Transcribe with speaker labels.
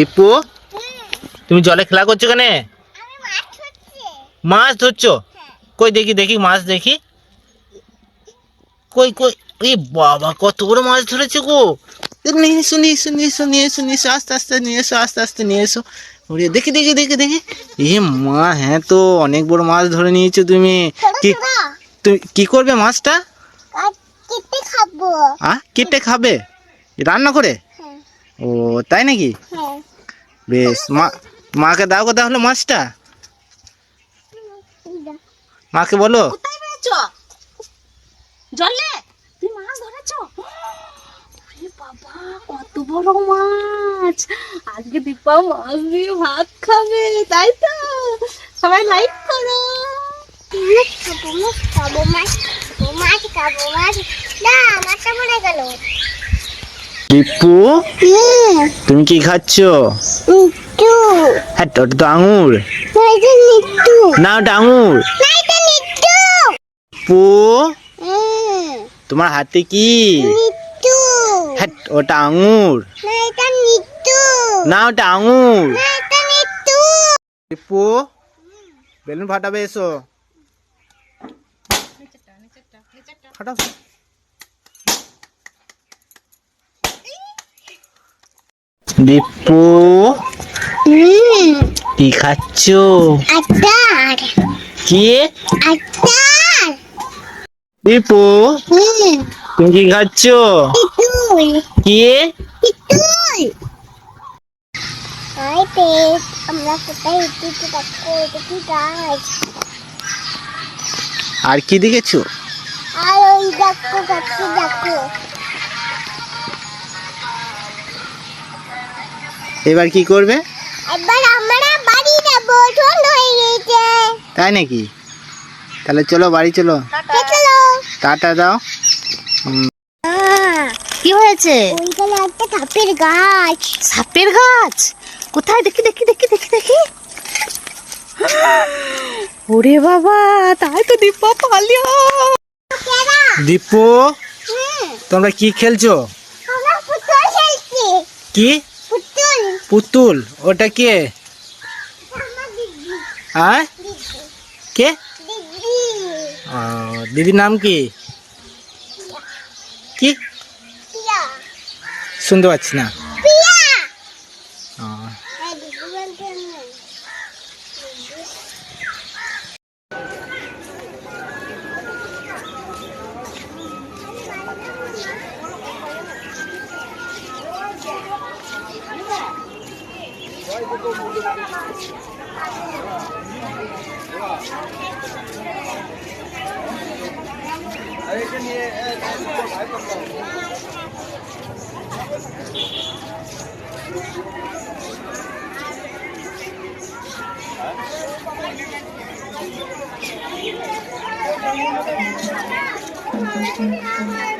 Speaker 1: দীপু তুমি জলে খেলা করছ কেন? মাছ ধরছো। কই দেখি দেখি মাছ দেখি। কই কই এই বাবা কত বড় মাছ ধরেছে গো। নিয়ে এসো নিয়ে এসো নিয়ে এসো নিয়ে এসো নিয়ে এসো আস্তে আস্তে নিয়ে এসো আস্তে আস্তে নিয়ে এসো। ওরে দেখি দেখি দেখি দেখি। এ মা হ্যাঁ তো অনেক বড় মাছ ধরে নিয়েছো তুমি। কি তুমি কি করবে মাছটা?
Speaker 2: কেটে খাব।
Speaker 1: আ কেটে খাবে? রান্না করে?
Speaker 2: হ্যাঁ।
Speaker 1: ও তাই নাকি?
Speaker 2: হ্যাঁ।
Speaker 1: বেশ মা মাকে দাও গো তাহলে মাছটা মাকে বলো
Speaker 3: জলে তুমি মাছ ধরেছো বাবা কত বড় মাছ আজকে দীপা মাছ দিয়ে ভাত খাবে তাই তো সবাই লাইক করো
Speaker 2: মাছ খাব মাছ খাব মাছ খাব মাছ খাব মাছ না মাছটা মরে গেল
Speaker 1: দীপু তুমি কি খাচ্ছ? হ্যাঁ ওটা তো আঙুর। না, ওটা আঙুর। পু তোমার হাতে কি? হ্যাঁ ওটা আঙুর। না, ওটা আঙুর। দীপু বেলুন ফাটাবে এসো। ফাটাও। দীপু কি খাচ্ছ?
Speaker 2: আচার।
Speaker 1: কি?
Speaker 2: আচার।
Speaker 1: দীপু তুমি কি খাচ্ছ? কি?
Speaker 2: আমরা কোথায় গাছ
Speaker 1: আর কি দেখেছ?
Speaker 2: আর ওই দেখো গাছটি দেখো।
Speaker 1: এবার কি করবে?
Speaker 2: এবার আমরা বাড়ি যাব সন্ধ্যা হয়ে গেছে
Speaker 1: তাই নাকি? তাহলে চলো বাড়ি চলো।
Speaker 2: চলো।
Speaker 1: টাটা দাও।
Speaker 3: কি হয়েছে?
Speaker 2: ওইখানে একটা সাপের গাছ।
Speaker 3: সাপের গাছ? কোথায়? দেখি দেখি দেখি দেখি দেখি। ওরে বাবা তাই তো দীপা পালিয়া
Speaker 1: দীপু তোমরা কি খেলছো?
Speaker 2: আমরা পুতুল খেলছি।
Speaker 1: কি?
Speaker 2: পুতুল
Speaker 1: ওটা কে? হ্যাঁ? কে? দিদির নাম কি? কি? শুনতে পাচ্ছি না।
Speaker 2: 哎，
Speaker 1: 跟
Speaker 2: 你，哎，来，来，坐。